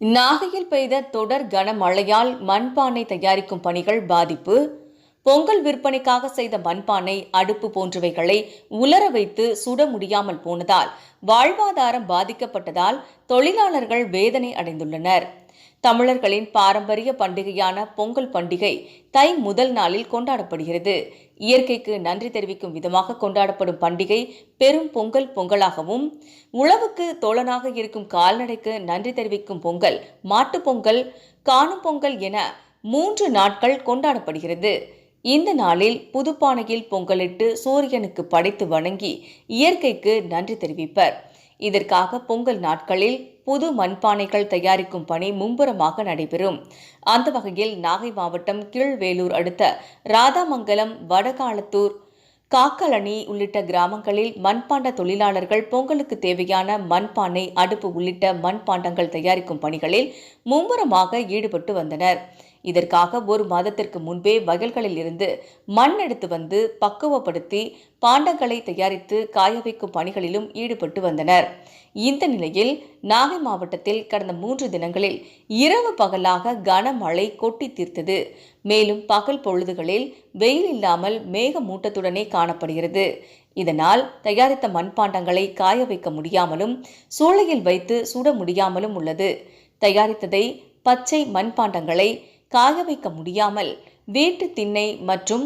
நாகையில் பெய்த தொடர் கனமழையால் மண்பானை தயாரிக்கும் பணிகள் பாதிப்பு. பொங்கல் விற்பனைக்காக செய்த மண்பானை அடுப்பு போன்றவைகளை உலர வைத்து சுட முடியாமல் போனதால் வாழ்வாதாரம் பாதிக்கப்பட்டதால் தொழிலாளர்கள் வேதனை அடைந்துள்ளனர். தமிழர்களின் பாரம்பரிய பண்டிகையான பொங்கல் பண்டிகை தை முதல் நாளில் கொண்டாடப்படுகிறது. இயற்கைக்கு நன்றி தெரிவிக்கும் விதமாக கொண்டாடப்படும் பண்டிகை பெரும் பொங்கல் பொங்கலாகவும் உழவுக்கு தோழனாக இருக்கும் கால்நடைக்கு நன்றி தெரிவிக்கும் பொங்கல் மாட்டுப் பொங்கல் காணும் பொங்கல் என மூன்று நாட்கள் கொண்டாடப்படுகிறது. இந்த நாளில் புதுப்பானையில் பொங்கலிட்டு சூரியனுக்கு படைத்து வணங்கி இயற்கைக்கு நன்றி தெரிவிப்பர். இதற்காக பொங்கல் நாட்களில் புது மண்பானைகள் தயாரிக்கும் பணி மும்முரமாக நடைபெறும். அந்த வகையில் நாகை மாவட்டம் கீழ்வேலூர் அடுத்த ராதாமங்கலம் வடகாலத்தூர் காக்கலணி உள்ளிட்ட கிராமங்களில் மண்பாண்ட தொழிலாளர்கள் பொங்கலுக்கு தேவையான மண்பானை அடுப்பு உள்ளிட்ட மண்பாண்டங்கள் தயாரிக்கும் பணிகளில் மும்முரமாக ஈடுபட்டு வந்தனர். இதற்காக ஒரு மாதத்திற்கு முன்பே வயல்களில் இருந்து மண் எடுத்து வந்து பக்குவப்படுத்தி பாண்டங்களை தயாரித்து காய வைக்கும் பணிகளிலும் ஈடுபட்டு வந்தனர். இந்த நிலையில் நாகை மாவட்டத்தில் கடந்த மூன்று தினங்களில் இரவு பகலாக கனமழை கொட்டி தீர்த்தது. மேலும் பகல் பொழுதுகளில் வெயில் இல்லாமல் மேகமூட்டத்துடனே காணப்படுகிறது. இதனால் தயாரித்த மண்பாண்டங்களை காய வைக்க முடியாமலும் சூளையில் வைத்து சுட முடியாமலும் உள்ளது. தயாரித்ததை பச்சை மண்பாண்டங்களை காய வைக்க முடியாமல் வீட்டு திண்ணை மற்றும்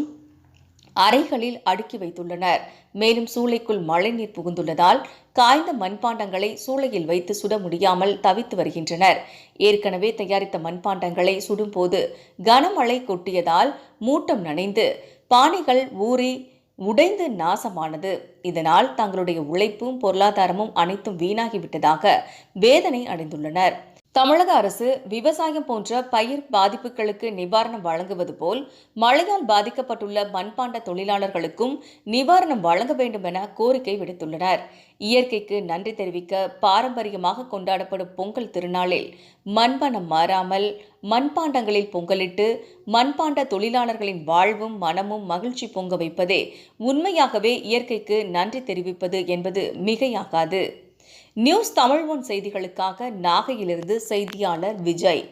அறைகளில் அடுக்கி வைத்துள்ளனர். மேலும் சூளைக்குள் மழைநீர் புகுந்துள்ளதால் காய்ந்த மண்பாண்டங்களை சூளையில் வைத்து சுட முடியாமல் தவித்து வருகின்றனர். ஏற்கனவே தயாரித்த மண்பாண்டங்களை சுடும்போது கனமழை கொட்டியதால் மூட்டம் நனைந்து பானைகள் ஊறி உடைந்து நாசமானது. இதனால் தங்களுடைய உழைப்பும் பொருளாதாரமும் அனைத்தும் வீணாகிவிட்டதாக வேதனை அடைந்துள்ளனர். தமிழக அரசு விவசாயம் போன்ற பயிர் பாதிப்புகளுக்கு நிவாரணம் வழங்குவது போல் மழையால் பாதிக்கப்பட்டுள்ள மண்பாண்ட தொழிலாளர்களுக்கும் நிவாரணம் வழங்க வேண்டும் என கோரிக்கை விடுத்துள்ளனர். இயற்கைக்கு நன்றி தெரிவிக்க பாரம்பரியமாக கொண்டாடப்படும் பொங்கல் திருநாளில் மண்பணம் மாறாமல் மண்பாண்டங்களில் பொங்கலிட்டு மண்பாண்ட தொழிலாளர்களின் வாழ்வும் மனமும் மகிழ்ச்சி பொங்க வைப்பதே உண்மையாகவே இயற்கைக்கு நன்றி தெரிவிப்பது என்பது மிகையாகாது. நியூஸ் தமிழ் ஒன் செய்திகளுக்காக நாகையிலிருந்து செய்தியாளர் விஜய்.